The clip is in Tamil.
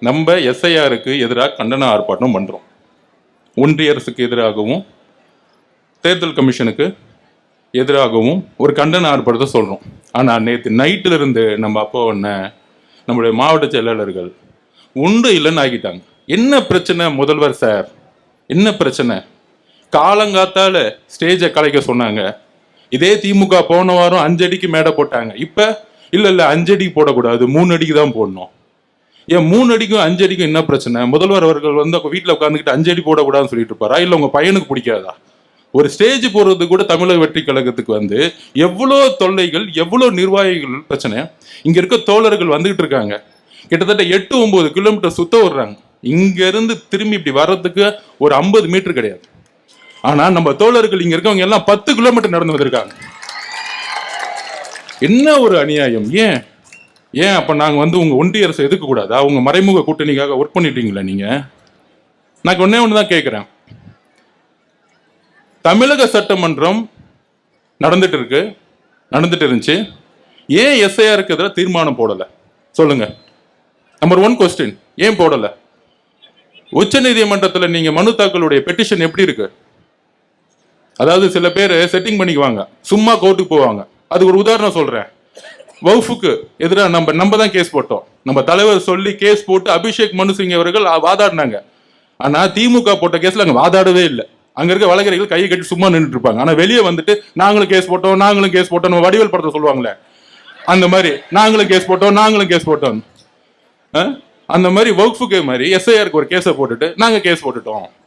நம்ம எஸ்ஐஆருக்கு எதிராக கண்டன ஆர்ப்பாட்டம் பண்ணுறோம் ஒன்றிய அரசுக்கு எதிராகவும் தேர்தல் கமிஷனுக்கு எதிராகவும் ஒரு கண்டன ஆர்ப்பாட்டத்தை சொல்கிறோம் ஆனால் நேற்று நைட்டில் இருந்து நம்ம அப்போ ஒன்று நம்முடைய மாவட்ட செயலாளர்கள் ஒன்று இல்லைன்னு ஆகிட்டாங்க என்ன பிரச்சனை முதல்வர் சார் என்ன பிரச்சனை? காலங்காத்தால ஸ்டேஜை கலைக்க சொன்னாங்க. இதே திமுக போன வாரம் அஞ்சடிக்கு மேடை போட்டாங்க. இப்போ இல்லை இல்லை அஞ்சடிக்கு போடக்கூடாது. மூணு அடிக்கு தான் போடணும். ஏன் மூணு அடிக்கும் அஞ்சு அடிக்கும் என்ன பிரச்சனை? முதல்வர் அவர்கள் வந்து வீட்டில் உட்காந்துக்கிட்டு அஞ்சு அடி போடக்கூடாதுன்னு சொல்லிட்டு இருப்பாரா? இல்லை உங்க பையனுக்கு பிடிக்காதா? ஒரு ஸ்டேஜ் போறது கூட தமிழக வெற்றி கழகத்துக்கு வந்து எவ்வளோ தொல்லைகள் எவ்வளோ நிர்வாகிகள் பிரச்சனை? இங்க இருக்க தோழர்கள் வந்துகிட்டு இருக்காங்க. கிட்டத்தட்ட எட்டு ஒன்பது கிலோமீட்டர் சுத்த விடுறாங்க. இங்கேருந்து திரும்பி இப்படி வர்றதுக்கு ஒரு ஐம்பது மீட்டர் கிடையாது. ஆனால் நம்ம தோழர்கள் இங்கே இருக்கவங்க எல்லாம் பத்து கிலோமீட்டர் நடந்து வந்திருக்காங்க. என்ன ஒரு அநியாயம்? ஏன்? ஏன் அப்போ நாங்கள் வந்து உங்கள் ஒன்றிய அரசு எதுக்க கூடாதா? மறைமுக கூட்டணிக்காக ஒர்க் பண்ணிட்டீங்களா நீங்கள் நான் ஒன்றே ஒன்று தான் கேட்குறேன் தமிழக சட்டமன்றம் நடந்துட்டு இருக்கு. நடந்துட்டு இருந்துச்சு. ஏன் எஸ்ஐஆருக்கு எதிராக தீர்மானம் போடலை? சொல்லுங்க. நம்பர் ஒன் கொஸ்டின் ஏன் போடலை? உச்ச நீதிமன்றத்தில் நீங்கள் மனு தாக்கலுடைய பெட்டிஷன் எப்படி இருக்கு? அதாவது சில பேர் செட்டிங் பண்ணிக்குவாங்க. சும்மா கோர்ட்டுக்கு போவாங்க. அதுக்கு ஒரு உதாரணம் சொல்கிறேன் வவுஃபுக்கு எதிராக நம்ம நம்ம தான் கேஸ் போட்டோம். நம்ம தலைவர் சொல்லி கேஸ் போட்டு அபிஷேக் மனு சிங் அவர்கள் வாதாடினாங்க. ஆனால் திமுக போட்ட கேஸில் அங்கே வாதாடவே இல்லை. அங்க இருக்க வழக்கறிஞர்கள் கையை கட்டி சும்மா நின்றுட்டு இருப்பாங்க. ஆனா வெளியே வந்துட்டு நாங்களும் கேஸ் போட்டோம் நாங்களும் கேஸ் போட்டோம் நம்ம வடிவேல் படத்தை சொல்லுவாங்களே. அந்த மாதிரி நாங்களும் கேஸ் போட்டோம் நாங்களும் கேஸ் போட்டோம். அந்த மாதிரி வகுப்புக்கு மாதிரி எஸ்ஐஆருக்கு ஒரு கேஸை போட்டுட்டு நாங்கள் கேஸ் போட்டுட்டோம்.